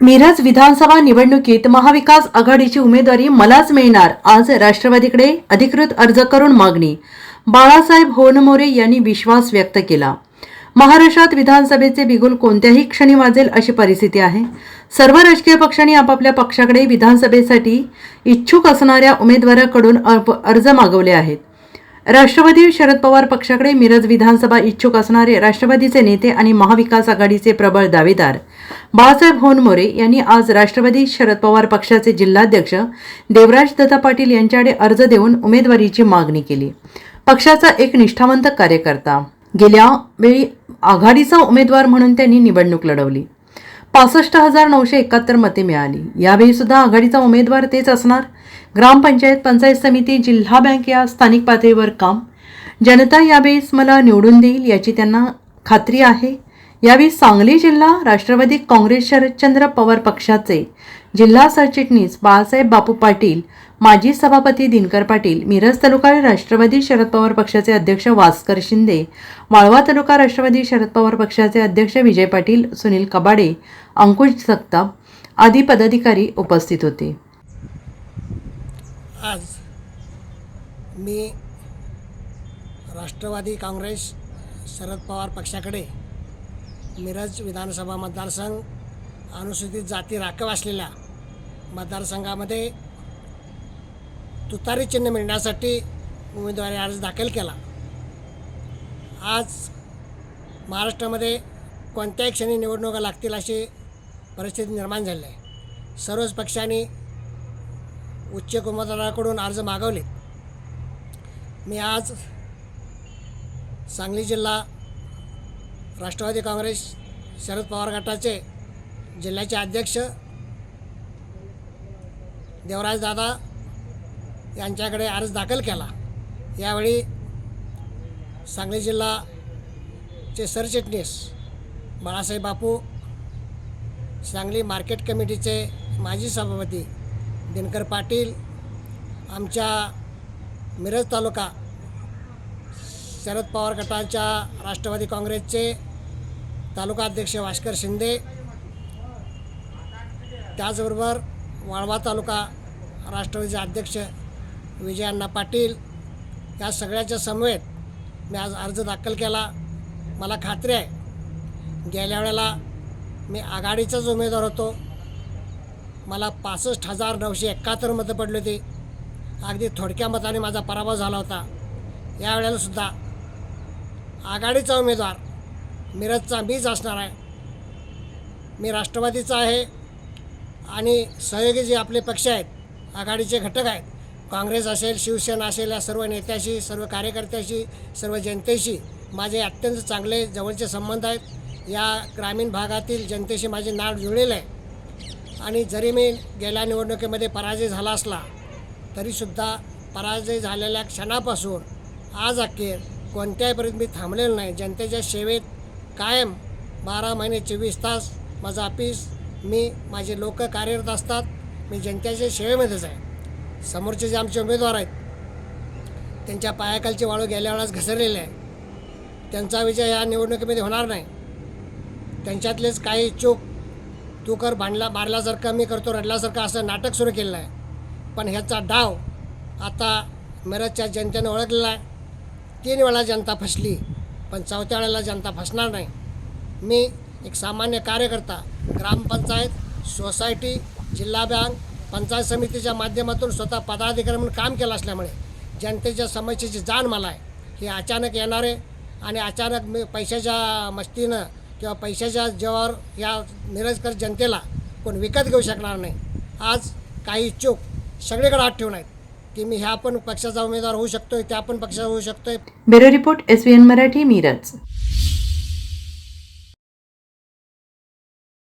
मिरज विधानसभा निवडणुकीत महाविकास आघाडीची उमेदवारी मलाच मिळणार आज राष्ट्रवादीकडे अधिकृत अर्ज करून मागणी. बाळासाहेब होनमोरे यांनी विश्वास व्यक्त केला. महाराष्ट्रात विधानसभेचे बिगुल कोणत्याही क्षणी वाजेल अशी परिस्थिती आहे. सर्व राजकीय पक्षांनी आपापल्या पक्षाकडे विधानसभेसाठी इच्छुक असणाऱ्या उमेदवाराकडून अर्ज मागवले आहेत. राष्ट्रवादी शरद पवार पक्षाकडे मिरज विधानसभा इच्छुक असणारे राष्ट्रवादीचे नेते आणि महाविकास आघाडीचे प्रबळ दावेदार बाळासाहेब होनमोरे यांनी आज राष्ट्रवादी शरद पवार पक्षाचे जिल्हाध्यक्ष देवराज दत्ता पाटील यांच्याकडे अर्ज देऊन उमेदवारीची मागणी केली. पक्षाचा एक निष्ठावंत कार्यकर्ता गेल्या वेळी आघाडीचा उमेदवार म्हणून त्यांनी निवडणूक लढवली. पासष्ट हजार नऊशे एकाहत्तर मते मिळाली. यावेळी सुद्धा आघाडीचा उमेदवार तेच असणार. ग्रामपंचायत पंचायत समिती जिल्हा बँक या स्थानिक पातळीवर काम. जनता यावेळेस मला निवडून देईल याची त्यांना खात्री आहे. यावेळी सांगली जिल्हा राष्ट्रवादी काँग्रेस शरदचंद्र पवार पक्षाचे जिल्हा सरचिटणीस बाळासाहेब बापू पाटील माजी सभापती दिनकर पाटील मिरज तालुका राष्ट्रवादी शरद पवार पक्षाचे अध्यक्ष वास्कर शिंदे वाळवा तालुका राष्ट्रवादी शरद पवार पक्षाचे अध्यक्ष विजय पाटील सुनील कबाडे अंकुश जगताप आदी पदाधिकारी उपस्थित होते. आज मी राष्ट्रवादी काँग्रेस शरद पवार पक्षाकडे मिरज विधानसभा मतदारसंघ अनुसूचित जाती राखीव असलेल्या मतदारसंघामध्ये तुतारी चिन्ह मिळण्यासाठी उमेदवारी अर्ज दाखल केला. आज महाराष्ट्रामध्ये कोणत्याही क्षणी निवडणुका लागतील अशी परिस्थिती निर्माण झाली आहे. सर्वच पक्षांनी उच्च उमेदवाराकडून अर्ज मागवले मी आज सांगली जिल्हा राष्ट्रवादी काँग्रेस शरद पवार गटाचे जिल्ह्याचे अध्यक्ष देवराज दादा यांच्याकडे अर्ज दाखल केला. यावेळी सांगली जिल्हाचे सरचिटणीस बाळासाहेब बापू सांगली मार्केट कमिटीचे माजी सभापती दिनकर पाटील आमच्या मिरज तालुका शरद पवार गटाच्या राष्ट्रवादी काँग्रेसचे तालुका अध्यक्ष भास्कर शिंदे त्याचबरोबर वाळवा तालुका राष्ट्रवादीचे अध्यक्ष विजयाण्णा पाटील या सगळ्याच्या समवेत मी आज अर्ज दाखल केला. मला खात्री आहे गेल्या वेळेला मी आघाडीचाच उमेदवार होतो. मला पासष्ट हजार नऊशे एकाहत्तर मतं पडली होती. अगदी थोडक्या मताने माझा पराभव झाला होता. यावेळेला सुद्धा आघाडीचा उमेदवार मिरजचा मीच असणार आहे. मी राष्ट्रवादीचा आहे. आणि सहयोगी जे आपले पक्ष आहेत आघाडीचे घटक आहेत काँग्रेस असेल शिवसेना असेल या सर्व नेत्याशी सर्व कार्यकर्त्याशी सर्व जनतेशी माझे अत्यंत चांगले जवळचे संबंध आहेत. या ग्रामीण भागातील जनतेशी माझे नाव जुळलेलं आहे. आणि जरी मी गेल्या निवडणुकीमध्ये पराजय झाला असला तरीसुद्धा पराजय झालेल्या क्षणापासून आज अखेर कोणत्याहीपर्यंत मी थांबलेलो नाही. जनतेच्या सेवेत कायम बारा महिने चोवीस तास माझं ऑफिस मी माझे लोक कार्यरत असतात मी जनतेच्या सेवेमध्येच आहे. समोरचे जे आमचे उमेदवार आहेत त्यांच्या पायाखालची वाळू गेल्या वेळास घसरलेले आहे. त्यांचा विजय या निवडणुकीमध्ये होणार नाही. त्यांच्यातलेच काही चूक तू कर भांडला मारल्यासारखं मी करतो रडल्यासारखं असं नाटक सुरू केलेलं आहे. पण ह्याचा डाव आता मिरजच्या जनतेनं ओळखलेला आहे. तीन वेळा जनता फसली पण चौथ्या वेळेला जनता फसणार नाही. मी एक सामान्य कार्यकर्ता ग्रामपंचायत सोसायटी जिल्हा बँक पंचायत समितीच्या माध्यमातून स्वतः पदाधिकारी म्हणून काम केलं असल्यामुळे जनतेच्या समस्येची जाण मला आहे हे अचानक येणारे आणि अचानक मी पैशाच्या मस्तीनं किंवा पैशाच्या जेव्हावर या निरजकर जनतेला कोण विकत घेऊ शकणार नाही. आज काही इच्छुक सगळीकडे हात ठेवून आहेत की मी ह्या पण पक्षाचा उमेदवार होऊ शकतोय त्या पण पक्षाचा होऊ शकतोय. Bureau report S Marathi Miraj.